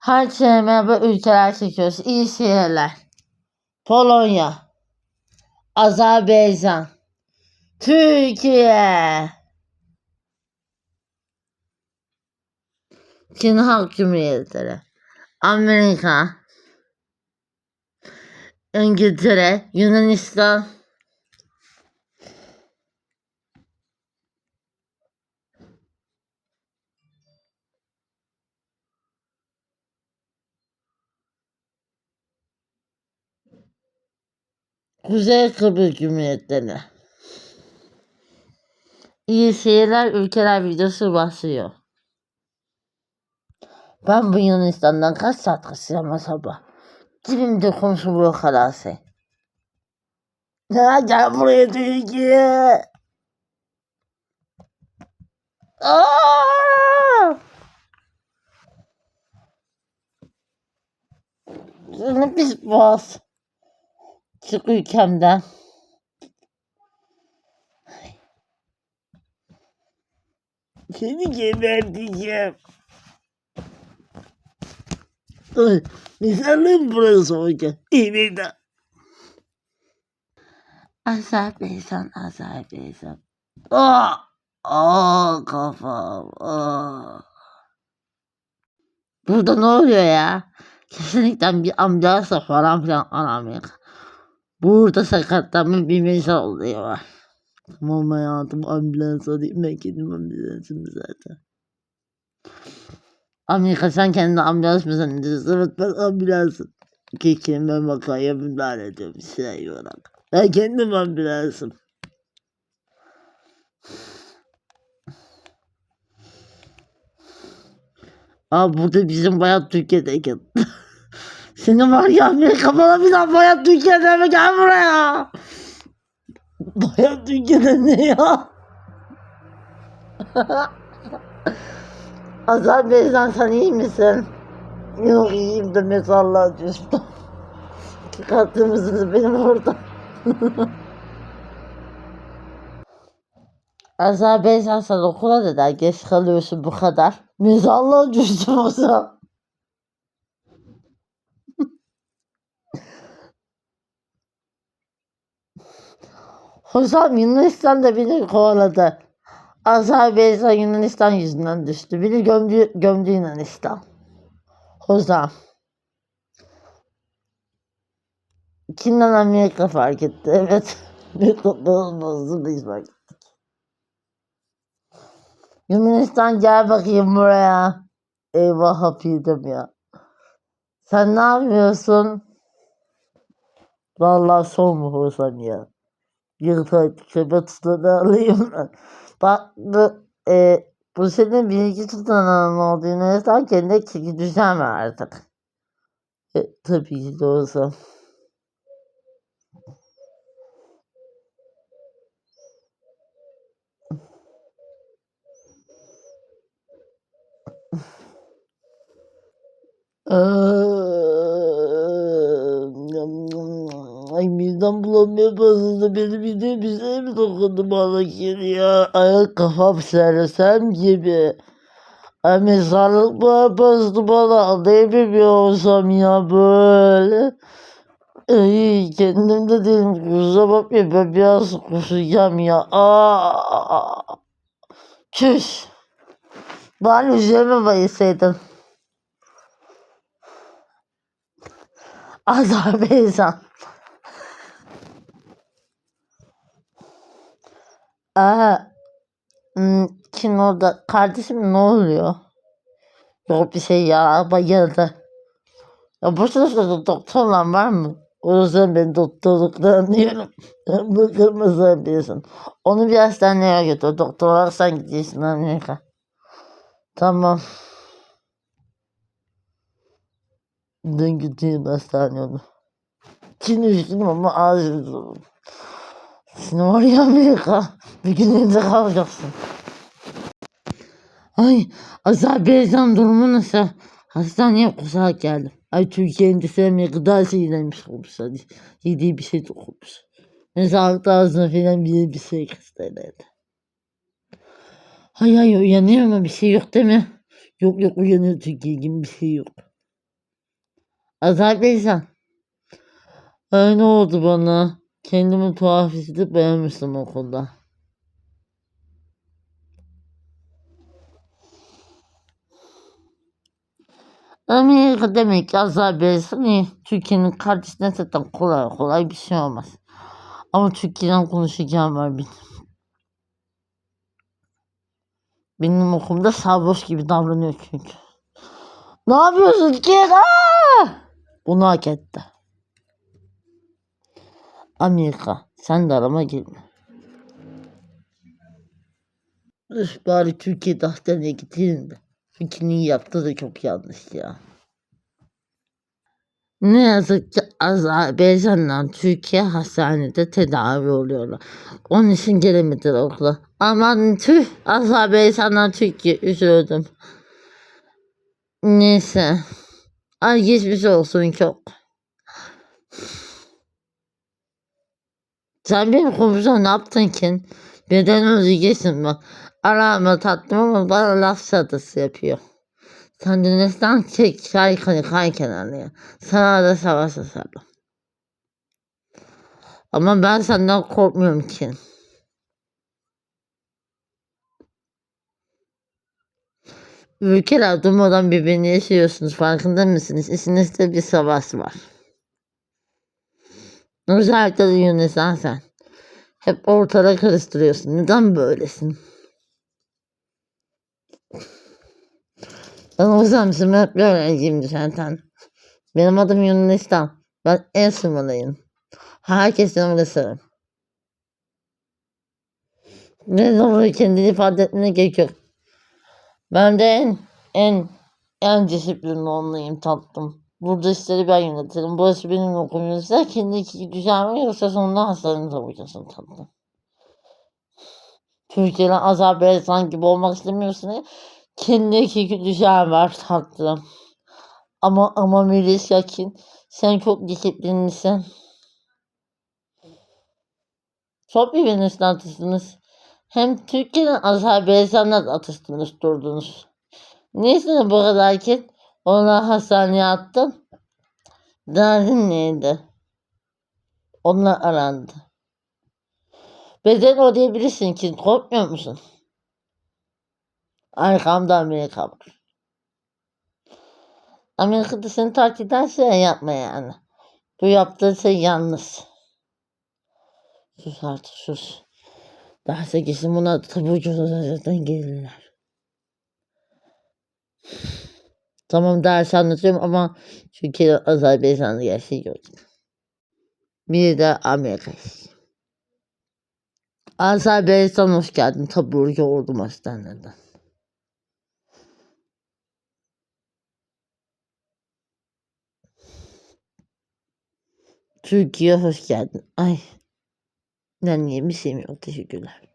Herkese merhaba ülkeler çekiyoruz. İyi seyirler. Polonya. Azerbaycan. Türkiye. Çin Halk Cumhuriyetleri. Amerika. İngiltere. Yunanistan. Kuzey Kıbrıs Cumhuriyetleri. İyi seyirler ülkeler videosu başlıyor. Ben bu Yunanistan'dan kaç saat kaçacağım sabah? Dibimde komşu bu halası. Ya gel buraya Türkiye. Aa! Ne pis boğaz. Çık ülkemden. Seni geberteceğim. Ay, Mezarlığım burası hocam. Evet. Azerbaycan, Azerbaycan. Aa, aa kafam. Aa. Burada ne oluyor ya? Kesinlikle bir amcası falan filan aramıyor. Burada sakatlanma bir mezar oluyor. Tamam hayatım ambulans arayayım ben kendim ambulansım zaten. Amerika sen kendine ambulans mı zannediyorsun? Evet ben ambulansım. Kekin ben bakayım müdahale ediyorum şey olarak. Ben kendim ambulansım. Aa burada bizim bayağı Türkiye'deyken. Senin var ya Amerika bana bir daha bayağı Türkiye'de mi gel buraya. Bayağı Türkiye'de ne ya? Azerbaycan sen iyi misin? Yok iyiyim de mezarlığa düştüm. Çıkarttığımızı benim orada. Azerbaycan sen okula neden geç kalıyorsun bu kadar? Mezarlığa düştüm o zaman. Hocam Yunanistan da beni kovaladı. Azerbaycan Yunanistan yüzünden düştü. Beni gömdü, gömdü Yunanistan. Hocam. Çin'den Amerika fark etti. Evet. Bir topluluğun bozdu biz fark ettik. Yunanistan gel bakayım buraya. Eyvah hapiydim ya. Sen ne yapıyorsun? Vallahi son mu hocam ya? Yılda köpek tutanı alayım ben. Bak bu, e, bu senin birinci tutanağın olduğunu sen kendine çeki düzen ver artık. E, tabii ki de olsa. Ay midem bulanmaya başladı. Benim midem bir şey mi dokundu bana ki ya? Ay kafam sersem gibi. Ay mezarlık mı bastı bana? Bilmiyorsam ya böyle. Ay kendim de değilim. Kusura bakmayın ben biraz kusacağım ya. Aa, çüş. Bari üzerime bayılsaydın. Azerbaycan. Aa, hmm, kim orada? Kardeşim ne oluyor? Yok bir şey ya bayıldı. Ya bu sırada doktorlar var mı? O yüzden ben doktorluktan anlıyorum. Bu kırmızı biliyorsun. Onu bir hastaneye götür. Doktorlar sen gidiyorsun Amerika. Tamam. Dün gittiğim hastane onu. Çin üzgünüm ama ağzı Şimdi var ya Amerika. Bir gün evde kalacaksın. Ay Azerbaycan durumu nasıl? Hastaneye kusak geldim. Ay Türkiye'nin de sevmeye gıda şeylermiş olmuş. Hadi. Yediği bir şey dokunmuş. Mezarlıkta ağzına falan bir bir şey kıstaydı. Hay hay uyanıyor mu? Bir şey yok değil mi? Yok yok uyanıyor Türkiye gibi bir şey yok. Azerbaycan. Ay ne oldu bana? Kendimi tuhaf hissedip beğenmiştim okulda. Amerika demek Azerbaycan iyi. Türkiye'nin kardeşine zaten kolay kolay bir şey olmaz. Ama Türkiye'den konuşacağım var benim. Benim okulumda sarhoş gibi davranıyor çünkü. Ne yapıyorsun ki? Aa! Bunu hak etti. Amerika sen de arama girme. Üf, bari Türkiye'de hastaneye gideyim de. Türkiye'nin yaptığı da çok yanlış ya. Ne yazık ki Azerbaycan'dan Türkiye hastanede tedavi oluyorlar. Onun için gelemediler okula. Aman tüh Azerbaycan'dan Türkiye üzüldüm. Neyse. Ay geçmiş olsun çok. Sen benim komşuda ne yaptın ki? Beden özgeçsin bak. Arama tatlım ama bana laf satısı yapıyor. Sen nesden çek çay kanı kay kenarına ya. Sana da savaş açarım. Ama ben senden korkmuyorum ki. Ülkeler durmadan birbirini yaşıyorsunuz. Farkında mısınız? İçinizde bir savaş var. Özellikle de sen. Hep ortada karıştırıyorsun. Neden böylesin? Ben o yüzden bizim hep öğrenciyim zaten. Benim adım Yunanistan. Ben en sımalıyım. Herkesin öyle Ne zaman kendini ifade etmene gerek yok. Ben de en en en disiplinli olmalıyım tatlım. Burada işleri ben yönetirim. Burası benim okulumuzda. Kendi iki düzen mi yoksa sonunda hastanın yapacaksın tatlım. Türkiye'den Azerbaycan gibi olmak istemiyorsun ya. Kendi iki düzen var tatlım. Ama ama Melis Yakin sen çok disiplinlisin. Çok birbirinizle atıştınız. Hem Türkiye'den Azerbaycan'la da atıştınız durdunuz. Neyse bu kadar ki ona hastaneye attın. Derdin neydi? Onlar arandı. Beden ödeyebilirsin ki korkmuyor musun? Arkamda Amerika var. Amerika'da seni takip ederse yapma yani. Bu yaptığın şey yalnız. Sus artık sus. Derse gitsin buna tabucu zaten gelirler. Tamam ders anlatıyorum ama Türkiye'de Azerbaycan'da gerçeği yok. Bir de Amerika. Azerbaycan hoş geldin taburcu oldum hastaneden. Türkiye hoş geldin. Ay. Ben şeyim yok. Teşekkürler.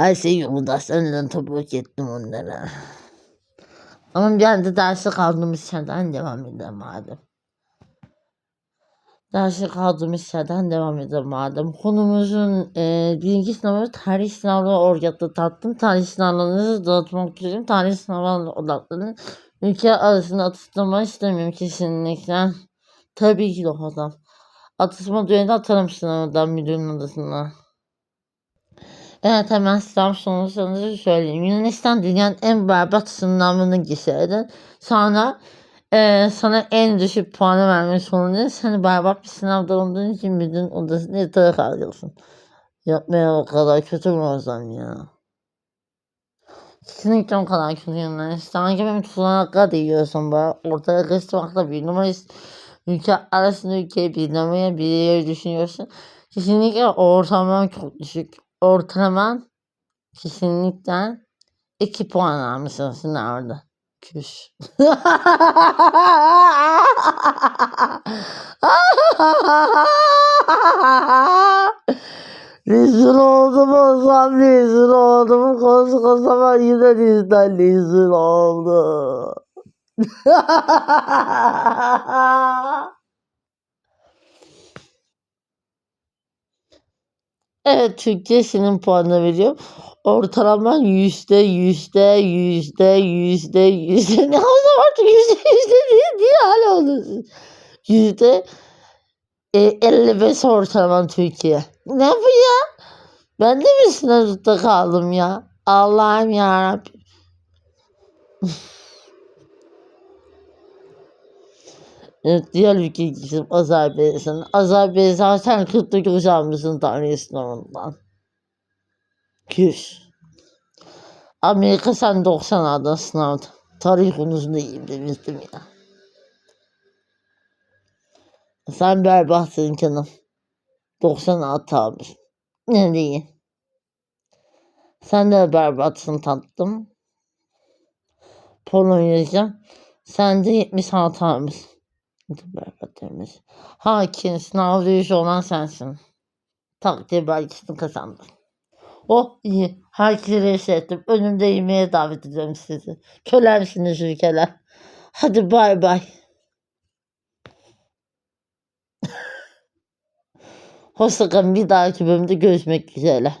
Her şey yolunda. Senden topuk ettim onlara. Ama bir anda dersi kaldığımız yerden devam edelim madem. Dersi kaldığımız yerden devam edelim madem. Konumuzun e, bilgi sınavı tarih sınavları orada tattım. Tarih sınavlarınızı dağıtmak üzere tarih sınavlarına odaklanın. Ülke arasında atıştırma istemiyorum kesinlikle. Tabii ki de adam. Atışma düğünde atarım sınavdan müdürün odasına. Evet hemen sınav sonuçlarınızı söyleyeyim. Yunanistan dünyanın en berbat sınavını geçirdin. Sonra e, sana en düşük puanı vermiş sonucu seni berbat bir sınavda olduğun için müdürün odasına yatarak alıyorsun. Yapmaya o kadar kötü mü o zaman ya? Kesinlikle o kadar kötü Yunanistan gibi tutanaklar da yiyorsun böyle. Ortaya kısmakla bir numara ülke arasında ülkeyi bir numaraya bir yere düşünüyorsun. Kesinlikle ortalaman çok düşük. Ortalaman kesinlikle 2 puan almışsın sınavda. Küş. rezil oldum o zaman rezil oldum. Koskocaman yine dizden rezil oldu. Evet Türkiye senin puanını veriyorum. Ortalama yüzde yüzde yüzde yüzde yüzde ne olsa artık yüzde yüzde diye diye hala oluyorsun. Yüzde e, 55 ortalama Türkiye. Ne bu ya? Ben de mi sınıfta kaldım ya? Allah'ım yarabbim. Evet, diğer ülke gittim Azerbaycan. Azerbaycan sen 49 almışsın Tanrı sınavından. Küs. Amerika sen 90 aldın sınavda. Tarih konusunda iyiyim demiştim ya. Sen berbatsın canım. 96 almış. Ne diyeyim? Sen de berbatsın tatlım. Polonya'cığım. Sen de 76 almışsın. Ne de berbat demiş. Hakim sınavda yüz olan sensin. Takdir belgesini kazandın. Oh iyi. Herkese reşit ettim. Önümde yemeğe davet ediyorum sizi. Kölemsiniz ülkeler. Hadi bay bay. Hoşçakalın. Bir dahaki bölümde görüşmek üzere.